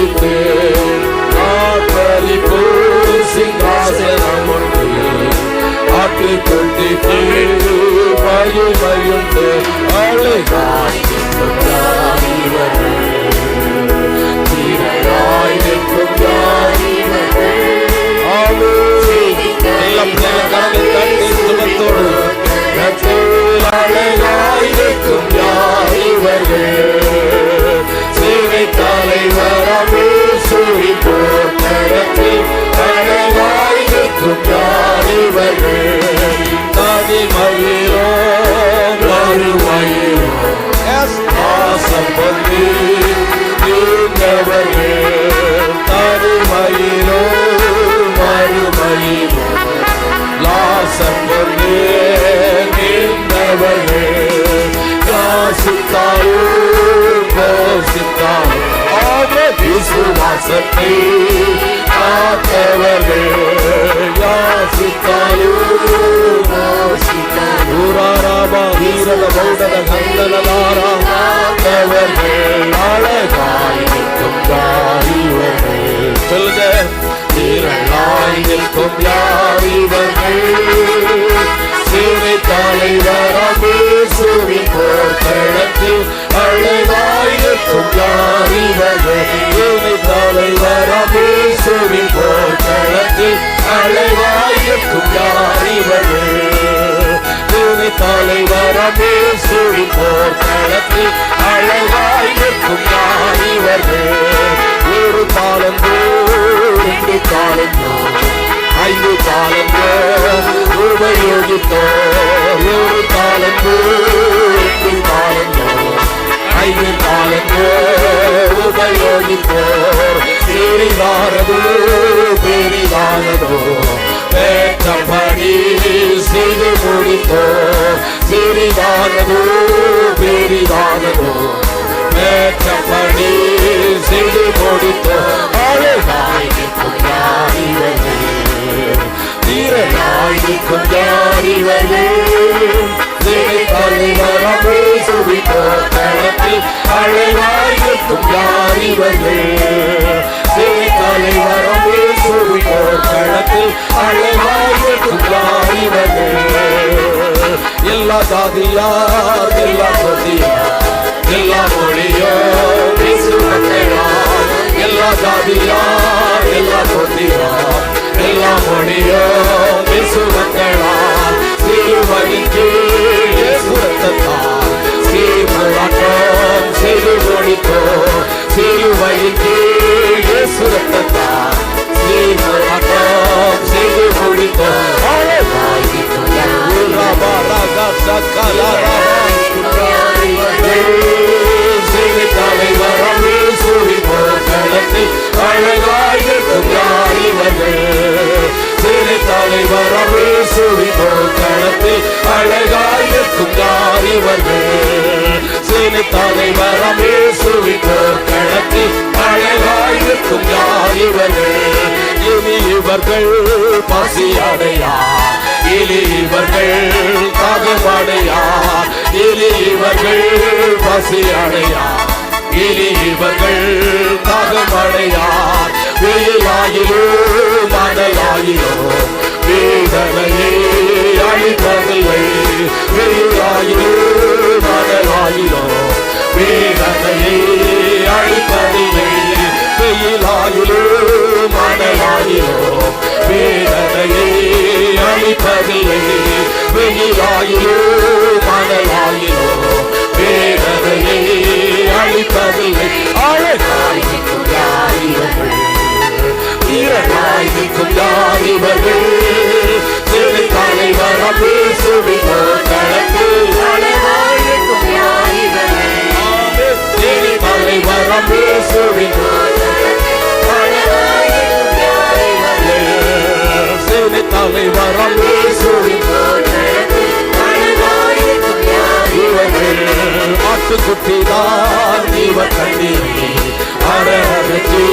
துதித்து ஆட்பரிப்பு சிங்காசனம் உண்டு ஆட்டு குட்டிக்கு மகிமையுண்டு அழுகாய் நிற்கும் யார் இவர்கள் தீரராய் நிற்கும் யார் ஆமென். எல்லாம் பிள்ளைகள் கரங்களை தட்டி சுகத்தோடு நட்பில் அழகாய் நிற்கும் யார் இவர்கள் நீங்கவர்கள் தனி மயிலோ மறுமயிலோ லாசம் பொங்கி நீங்கவர்கள் யாசித்தாலும் கோசித்தாலும் அவர் விசுவாசத்தை காத்தவர்கள் யாசித்தாலும் ஊராராபா வீரத பௌடத கந்தனதாரா காத்தவர்கள் சொல்லுங்க வீரனாய் நிற்கும் யாரிவர்கள் சேவை தலைவராக சூரி போர்க்களத்தில் அழகாய் நிற்கும் யாரிவர்கள் சேவை தலைவராக சூரி போர்க்களத்தில் அழகாய் நிற்கும் யாரிவர்கள் சேவை தலைவராக சூரி போர்க்களத்தில் அழகாய் நிற்கும் யாரிவர்கள் ஒரு காலந்தோ ரெண்டு காலந்தோ ஐந்து காலந்தோ உபயோகித்தோ ஒரு காலந்தோ ரெண்டு காலந்தோ ஐந்து காலந்தோ உபயோகித்தோர் சிறிதானதோ பெரிதானதோ பேட்டபடி செய்து முடித்தோ சிறிதானதோ பெரிதானதோ பேச்சபடி செய்து முடித்தோ அழகாய் நிற்கும் யாரிவர்கள் வீரனாய் தலைவரமே சுவித்தோ களத்தில் அழகாய் நிற்கும் தலைவரமே யாரிவர்கள் எல்லா ஜாதியார் எல்லா சொதியார் எல்லா மொழியோ எல்லா ஜாதியார் எல்லா சொதியார் எல்லா மொழியோ பேசுவதையார் சிறுவழிக்கு சுரத்தார் சீர்மலாட்டம் செய்து முடித்தோ சிறுவழிக்கு சுரத்தார் சீர்மலாட்டம் செய்து முடித்தோ அழகாய் ராகா சக்கலா சேவை தலைவரமே சூழி போர்க்களத்தில் அழகாய் நிற்கும் யாரிவர்கள் சேவை தலைவரமே சூழி போர்க்களத்தில் அழகாய் நிற்கும் யாரிவர்கள் சேனை தலைவரமே இருக்கும் யார் இவர்கள் இனி இவர்கள் பசியடையா இனி இவர்கள் தகவடையா இனி இவர்கள் பசியடையா இனி இவர்கள் தகவடையா வெயிலாயிலோ மணலாயிலோ வேதனையே அழிப்பதில்லை வெயிலாயிலோ மணலாயிலோ வேதனையே வேதனையை அழிப்பதில்லை வெளியாயிலோ மனலாயிலோ வேதனையை அழிப்பதில்லை அழகாய் நிற்கும் யாரிவர்கள் சிறு தலைவர் பேசுவிதோ சிறு கருணை வரம் ஆட்டுக்குட்டிதான் இவர் கண்ணீரை அரகி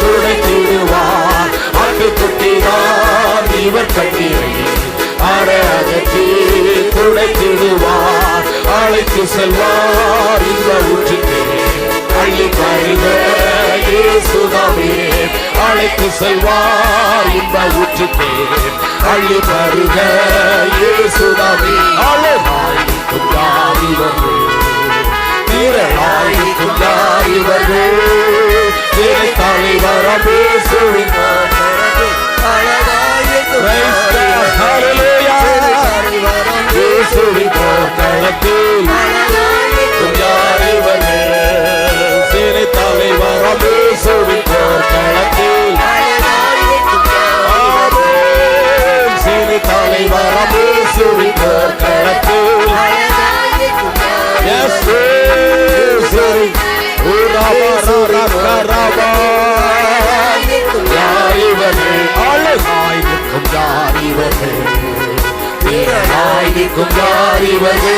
துடைத்திடுவார் ஆட்டுக்குட்டிதான் இவர் கண்ணீரை அரகி துடைத்திடுவார் அழைத்து செல்வார் இந்த ஊற்றுக்கு. அள்ளி பறிந்த இயேசுதாவே அழைத்து செல்வார் இந்த ஊற்றுக்கு. அள்ளி தருக இயேசுதாவே ஆளுநாய்க்கும் யாரிவர்கள் வீரநாய்க்கும் யாரிவர்கள் சிறை தலைவர பேசுவின் இயேசுவின் கோட்டத்தில் யாரிவர்கள் சிறை ஆயிக்கும் யார் இவரே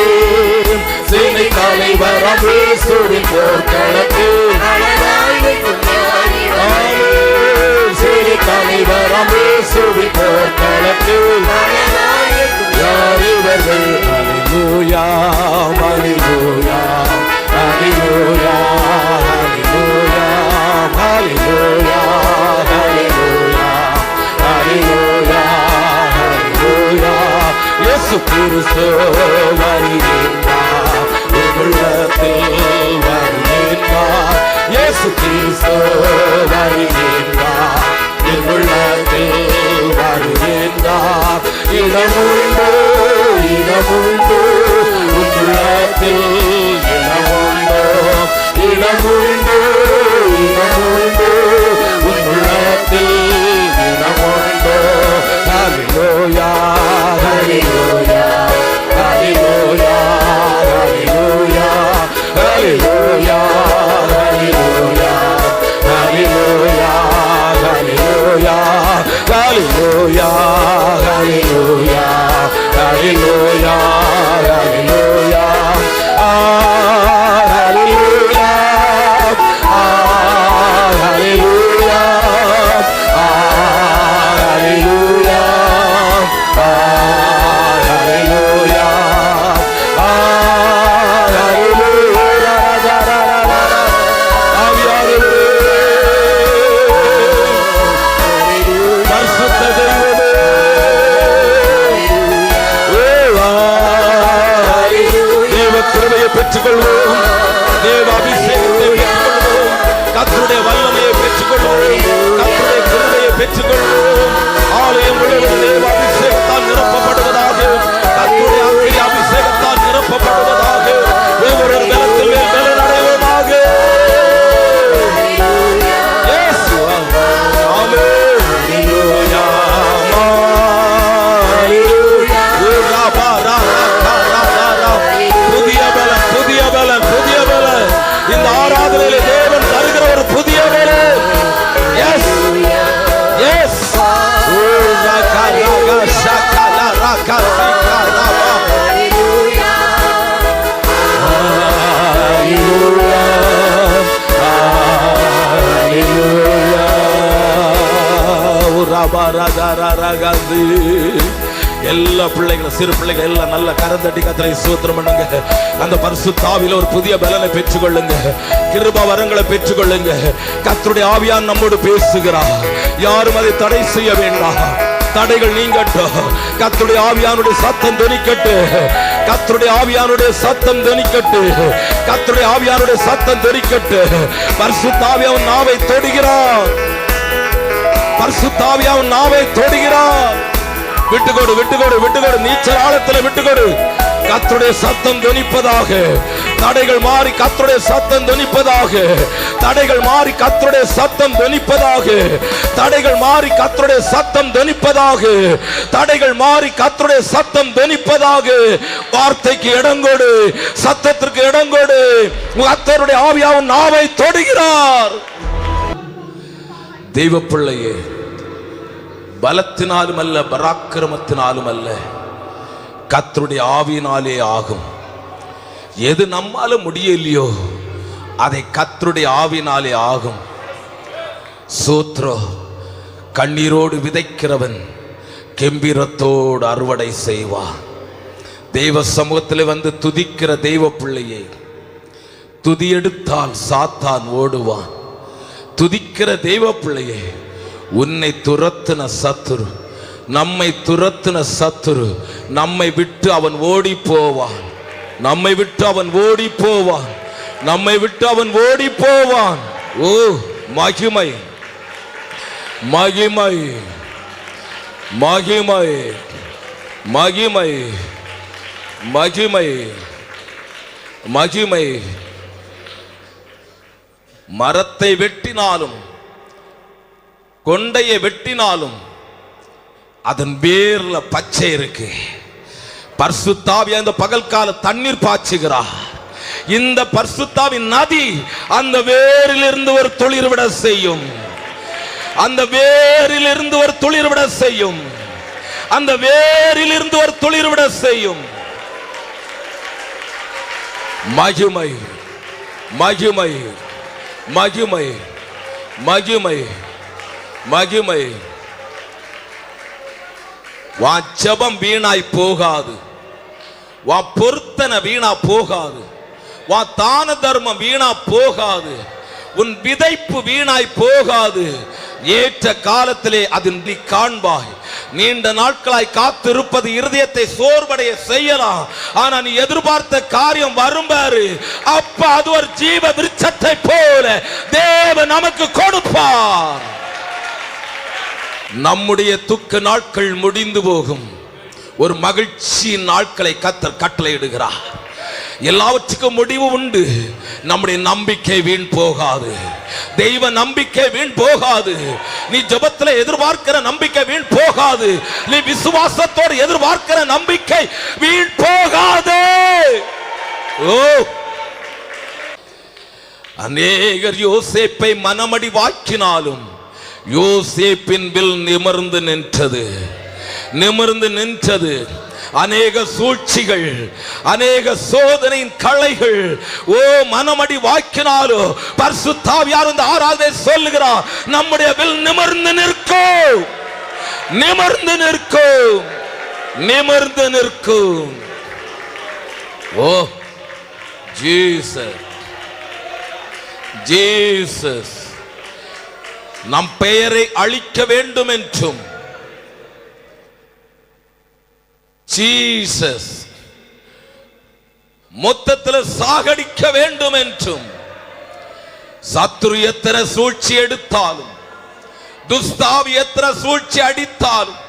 சேனை தலைவரம் இயேசுவின் போர்க்களத்து சேனை தலைவரம் இயேசுவின் போர்க்களத்து யார் இவர்கள் ஹalleluya ஹalleluya ஹalleluya ஹalleluya ஹalleluya ஹalleluya ஹalleluya ஹalleluya இயேசு கிறிஸ்து வருகின்றார் உள்ளத்தில் வருகின்றார் இயேசு கிறிஸ்து வருகின்றார் உள்ளத்தில் வருகின்றார் இடமுண்டு இடமுண்டு உள்ளத்தில் இடமுண்டோ இடமுண்டு இடமுண்டு சிறு பிள்ளைகள் எல்லாம் நல்ல கரந்தட்டி கத்தரை சூத்திரம் பண்ணுங்க. அந்த பரிசுத்தாவில ஒரு புதிய பலனை பெற்றுக்கொள்ளுங்க. கிருபா வரங்களை பெற்றுக்கொள்ளுங்க. கத்தருடைய ஆவியான் நம்மோடு பேசுகிறார். யாரும் அதை தடை செய்ய வேண்டாம். தடைகள் நீங்கட்டும். கத்துடைய ஆவியானுடைய சத்தம் தொனிக்கட்டு கத்துடைய ஆவியானுடைய சத்தம் தொனிக்கட்டு கத்துடைய ஆவியானுடைய சத்தம் தொனிக்கட்டு பரிசுத்தாவியான் நாவை தொடுகிறார் பரிசுத்தாவியான் நாவை தொடுகிறார் விட்டுக்கொடு விட்டுக்கொடு விட்டுக்கொடு. நீச்சல் ஆழத்துல விட்டுக்கொடு. கத்தருடைய சத்தம் துணிப்பதாக. தடைகள் மாறி கத்துடைய சத்தம் தொனிப்பதாக தடைகள் மாறி கத்துடைய சத்தம் தொனிப்பதாக தடைகள் மாறி கத்தருடைய சத்தம் துணிப்பதாக. தடைகள் மாறி கத்தருடைய சத்தம் துணிப்பதாக. வார்த்தைக்கு இடங்கொடு சத்தத்திற்கு இடங்கொடு கத்தருடைய ஆவியாவும் நாவை தொடுகிறார். தெய்வ பிள்ளையே பலத்தினாலும் அல்ல பராக்கிரமத்தினாலும் அல்ல கத்தருடைய ஆவியினாலே ஆகும். எது நம்மால முடியலையோ அதை கத்தருடைய ஆவினாலே ஆகும். சூத்ரோ கண்ணீரோடு விதைக்கிறவன் கெம்பீரத்தோடு அறுவடை செய்வான் தெய்வ சமூகத்தில் வந்து துதிக்கிற தெய்வ பிள்ளையை துதி எடுத்தால் சாத்தான் ஓடுவான். துதிக்கிற தெய்வ பிள்ளையை உன்னை துரத்தின சத்துரு நம்மை துரத்தின சத்துரு நம்மை விட்டு அவன் ஓடி போவான். நம்மை விட்டு அவன் ஓடி போவான். நம்மை விட்டு அவன் ஓடி போவான். ஓ மகிமை. மகிமை. மகிமை. மகிமை. மகிமை. மகிமை. மரத்தை வெட்டினாலும் கொண்டையை வெட்டினாலும் அதன் வேர்ல பச்சை இருக்கு. பர்சுத்தாவி அந்த பகல் கால தண்ணீர் பாய்ச்சுகிறார் இந்த பர்சுத்தாவின் நதி அந்த வேரிலிருந்து ஒரு துளிர் விட செய்யும். அந்த வேரிலிருந்து ஒரு துளிர் விட செய்யும். அந்த வேரிலிருந்து ஒரு துளிர் விட செய்யும். மகிமை மகிமை மகிமை மகிமை. மகிமை. வா ஜெபம் வீணாய் போகாது. வா பொருத்தனை வீணா போகாது. வா தான தர்மம் வீணா போகாது. உன் விதைப்பு வீணாய் போகாது. ஏற்ற காலத்திலே அதில் நீ காண்பாய். நீண்ட நாட்களாய் காத்திருப்பது இருதயத்தை சோர்வடைய செய்யலாம். ஆனா நீ எதிர்பார்த்த காரியம் வரும் பாரு அப்ப அது ஒரு ஜீவ விருட்சத்தை போல தேவன் நமக்கு கொடுப்பார். நம்முடைய துக்க நாட்கள் முடிந்து போகும். ஒரு மகிழ்ச்சியின் நாட்களை கத்தர் கட்டளையிடுகிறார். எல்லாவற்றுக்கும் முடிவு உண்டு. நம்முடைய நம்பிக்கை வீண் போகாது. தெய்வ நம்பிக்கை வீண் போகாது. நீ ஜெபத்துல எதிர்பார்க்கிற நம்பிக்கை வீண் போகாது. நீ விசுவாசத்தோடு எதிர்பார்க்கிற நம்பிக்கை வீண் போகாது. ஓ! அநேகர் யோசேப்பை மனமடி வாக்கினாலும் யோசேப்பின் வில் நிமிர்ந்து நின்றது. நிமிர்ந்து நின்றது. அநேக சூழ்ச்சிகள் அநேக சோதனையின் களைகள் ஓ மனமடி வாக்கினாலோ பரிசுத்தாவியார் இந்த ஆராதனை சொல்லுகிறார் நம்முடைய வில் நிமிர்ந்து நிற்கும் நிமிர்ந்து நிற்கும் நிமிர்ந்து நிற்கும் ஓ ஜீசஸ். ஜீசஸ். நம் பெயரை அழிக்க வேண்டும் என்றும் ஜீசஸ் மொத்தத்தில் சாகடிக்க வேண்டும் என்றும் சத்ரு எத்தனை சூழ்ச்சி எடுத்தாலும் துஸ்தாவி எத்தனை சூழ்ச்சி அடித்தாலும்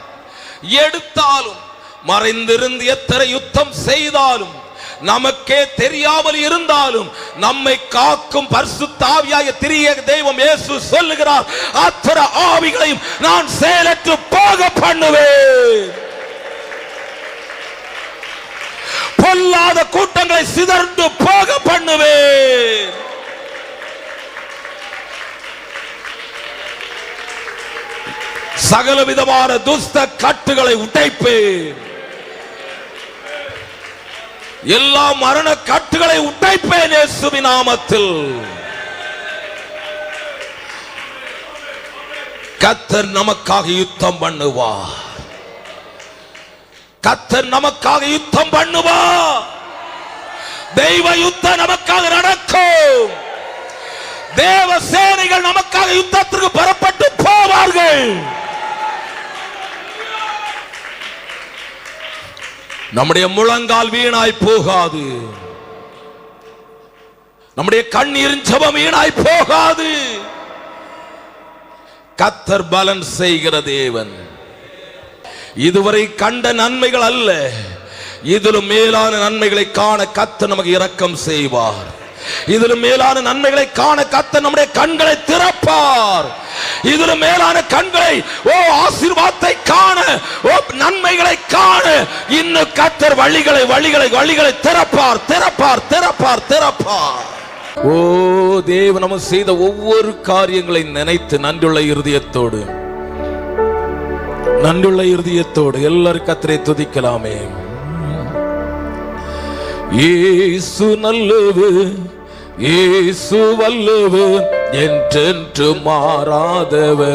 எடுத்தாலும் மறைந்திருந்து எத்தனை யுத்தம் செய்தாலும் நமக்கே தெரியாமல் இருந்தாலும் நம்மை காக்கும் பரிசுத்தாவியாய திரிய தெய்வம் இயேசு சொல்லுகிறார் அத்தர ஆவிகளையும் நான் செயலற்று போக பண்ணுவேன். பொல்லாத கூட்டங்களை சிதறந்து போக பண்ணுவேன். சகல விதமான துஸ்த கட்டுகளை உடைப்பேன். எல்லா மரண கட்டுகளை உடைப்பேன் இயேசுவின் நாமத்தில். கத்தர் நமக்காக யுத்தம் பண்ணுவா கத்தர் நமக்காக யுத்தம் பண்ணுவா தெய்வ யுத்தம் நமக்காக நடக்கும். தேவ சேனைகள் நமக்காக யுத்தத்திற்கு புறப்பட்டு போவார்கள். நம்முடைய முழங்கால் வீணாய் போகாது. நம்முடைய கண்ணீரின் ஜபம் வீணாய் போகாது. கத்தர் பலன் செய்கிற தேவன். இதுவரை கண்ட நன்மைகள் அல்ல. இதிலும் மேலான நன்மைகளை காண கத்த நமக்கு இரக்கம் செய்வார். இதிலும் மேலான நன்மைகளை காண கத்த நம்முடைய கண்களை திறப்பார். இதிலும் மேலான கண்களை ஓ ஆசீர்வாதத்தை காண ஓ நன்மைகளை காண. இன்னும் கத்தர் வழிகளை வழிகளை வழிகளை திறப்பார் திறப்பார் திறப்பார் திறப்பார். ஓ தேவ நம்ம செய்த ஒவ்வொரு காரியங்களை நினைத்து நன்றுள்ள இருதயத்தோடு நன்றுள்ள இருதயத்தோடு எல்லாரும் கத்தரை துதிக்கலாமே. ஏசு நல்லது இயேசு வல்லவர் என்றென்று மாறாதவர்.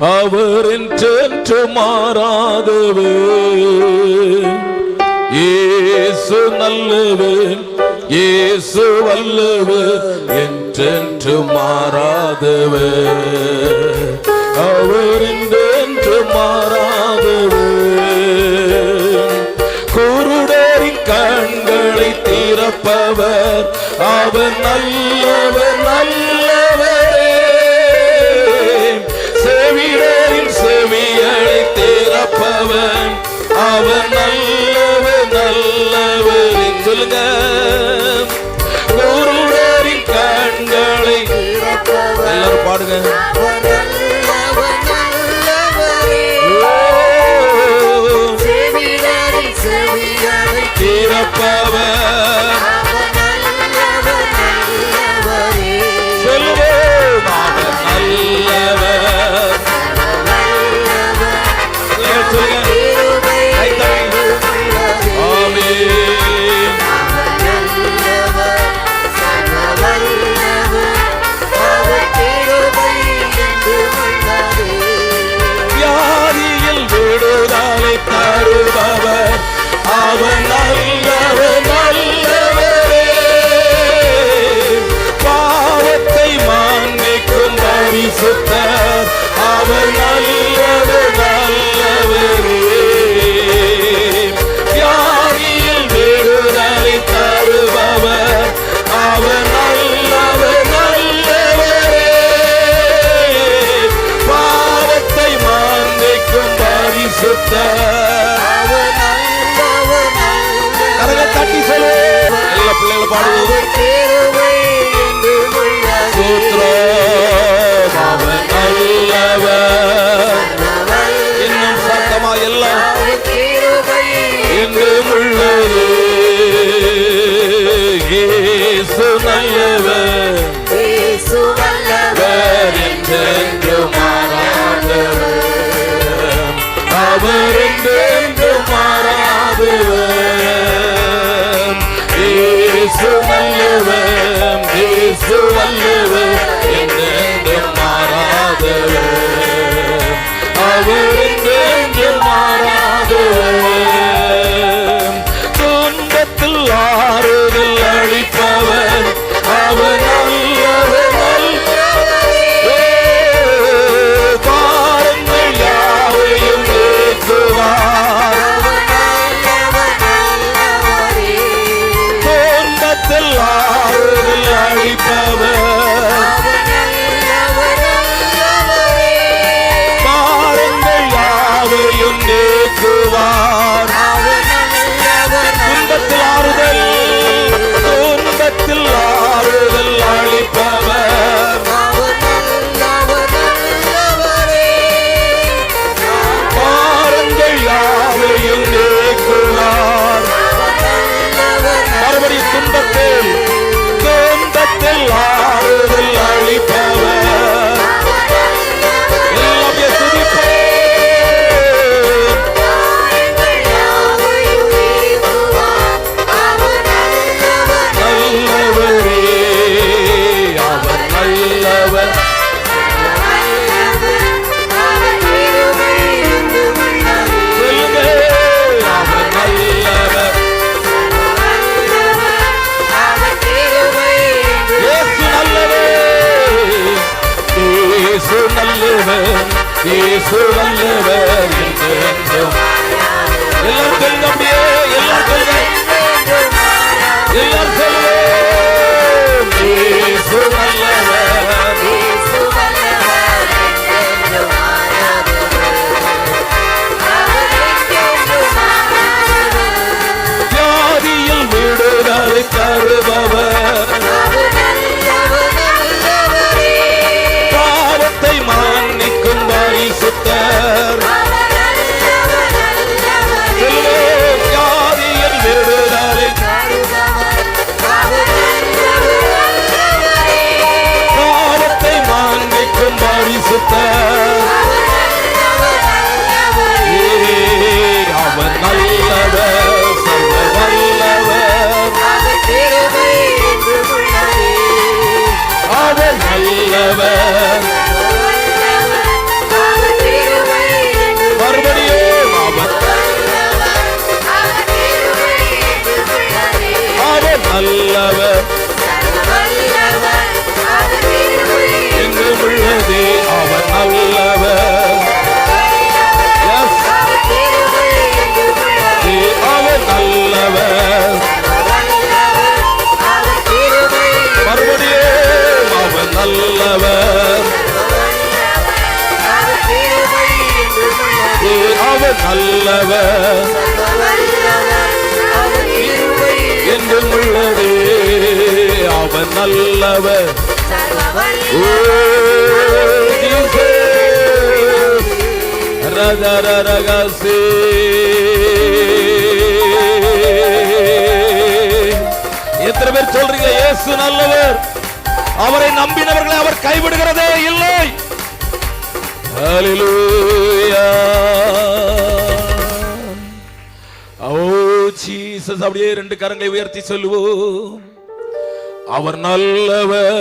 அவர் என்றென்று மாறாதவர். இயேசு நல்லவர் இயேசு வல்லவர் என்றென்று மாறாதவர். அவர் நல்லவர் அவர் நல்லவர் நல்லவரே. செவிடரின் செவியலை திறப்பவன் அவர் நல்லவர் நல்லவர் சொல்லுங்க குருடரின் கண்களை எல்லாரும் பாடுங்க. never நல்லவர் என்றும் உள்ளதே. அவர் நல்லவர் ஓ எத்தனை பேர் சொல்றீங்க இயேசு நல்லவர். அவரை நம்பினவர்களை அவர் கைவிடுகிறதே இல்லை. Hallelujah. ஜீசஸ் அப்படியே ரெண்டு கரங்களை உயர்த்தி சொல்லுவோம். அவர் நல்லவர்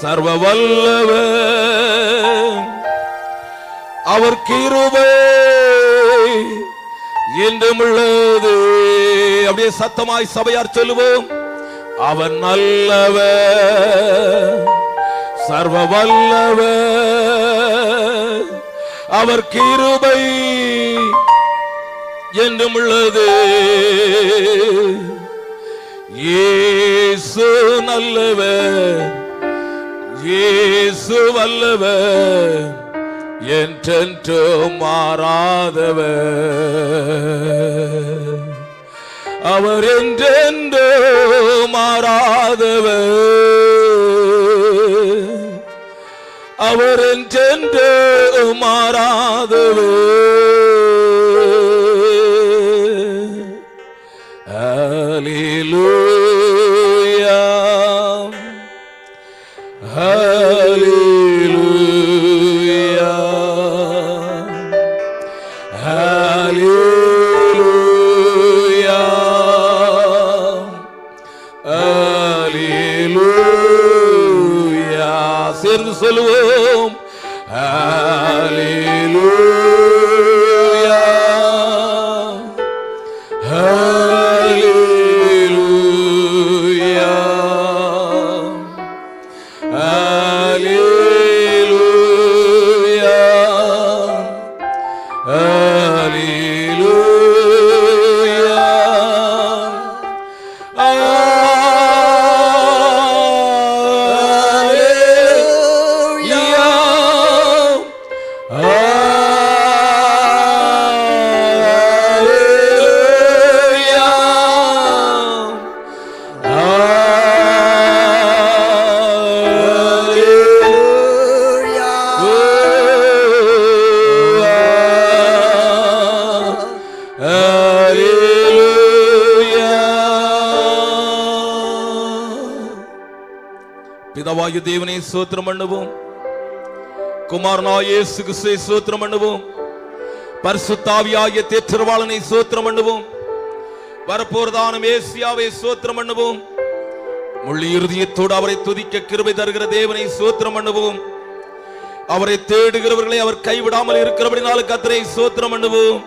சர்வ வல்லவர் அவர் கிருபை என்றும் உள்ளது. அப்படியே சத்தமாய் சபையார் சொல்லுவோம். அவர் நல்லவர் சர்வ வல்லவர் அவர் கிருபை என்றும் உள்ளது. ஏசு நல்லவர் ஏசு வல்லவர் என்றென்று மாறாதவர். அவர் என்றென்று மாறாதவர். அவர் என்றென்று மாறாதவர். Hallelujah. பிதாவாகிய தேவனை சோத்திரம் பண்ணுவோம். குமாரனாய இயேசு கிறிஸ்துவை சோத்திரம் பண்ணுவோம். பரிசுத்தாவியாகிய தேற்றவாளனை சோத்திரம் பண்ணுவோம். வரப்போர்தான மேசியாவை சோத்திரம் பண்ணுவோம். முள்ளி இறுதியத்தோடு அவரை துதிக்க கிருபை தருகிற தேவனை சோத்திரம் பண்ணுவோம். அவரை தேடுகிறவர்களை அவர் கைவிடாமல் இருக்கிறபடினால கத்தரை சோத்திரம் பண்ணுவோம்.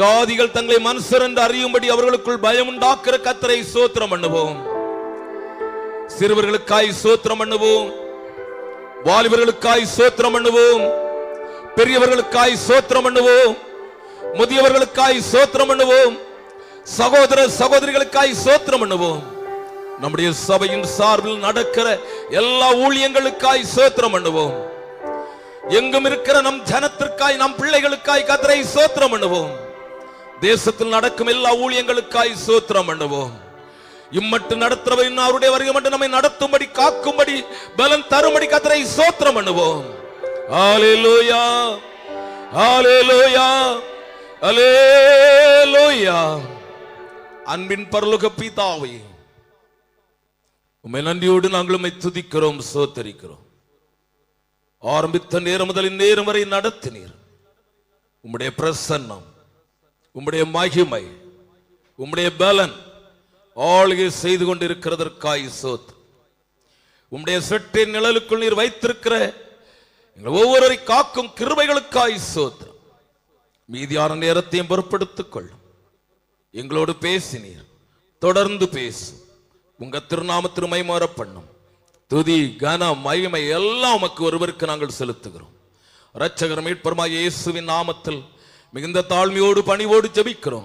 ஜாதிகள் தங்களை மனுஷர் என்று அறியும்படி அவர்களுக்குள் பயம் உண்டாக்குற கத்தரை சோத்திரம் பண்ணுவோம். சிறுவர்களுக்காய் சோத்திரம் பண்ணுவோம். வாலிபர்களுக்காய் சோத்திரம் பண்ணுவோம். பெரியவர்களுக்காய் சோத்திரம் பண்ணுவோம். முதியவர்களுக்காய் சோத்திரம் பண்ணுவோம். சகோதர சகோதரிகளுக்காய் சோத்திரம் பண்ணுவோம். நம்முடைய சபையின் சார்பில் நடக்கிற எல்லா ஊழியங்களுக்காய் சோத்திரம் பண்ணுவோம். எங்கும் இருக்கிற நம் ஜனத்திற்காய் நம் பிள்ளைகளுக்காய் கத்தரை சோத்திரம் பண்ணுவோம். தேசத்தில் நடக்கும் எல்லா ஊழியங்களுக்காய் சோத்திரம் பண்ணுவோம். இம்மட்டு நடத்துறவை இன்னும் அவருடைய வருகை மட்டும் நம்மை நடத்தும்படி காக்கும்படி பலன் தரும்படி கத்தரை சோத்திரம் பண்ணுவோம். லோயா ஹalleluya ஹalleluya. அன்பின் பரலோக பீதாவை உண்மை நன்றியோடு நாங்கள் துதிக்கிறோம் சோத்தரிக்கிறோம் ஆரம்பித்த நேரம் முதல் நேரம் வரை நடத்தினீர். உம்முடைய பிரசன்னம் உம்முடைய மகிமை உம்முடைய பலன் ஆளுகை செய்து கொண்டிருக்கிறதற்காய் சோத் உம்முடைய செட்டின் நிழலுக்குள் நீர் வைத்திருக்கிற எங்கள் ஒவ்வொருவரை காக்கும் கிருபைகளுக்காய் சோத் மீதியான நேரத்தையும் பொறுப்படுத்திக் கொள்ளும் எங்களோடு பேசினீர் தொடர்ந்து பேசும் உங்க திருநாமத்திற்கு மைமாற பண்ணும். துதி கன மகிமை எல்லாம் உமக்கு ஒருவருக்கு நாங்கள் செலுத்துகிறோம். இரட்சகர் மீட்பருமாய் இயேசுவின் நாமத்தில் மிகுந்த தாழ்மையோடு பணிவோடு ஜெபிக்கிறோம்.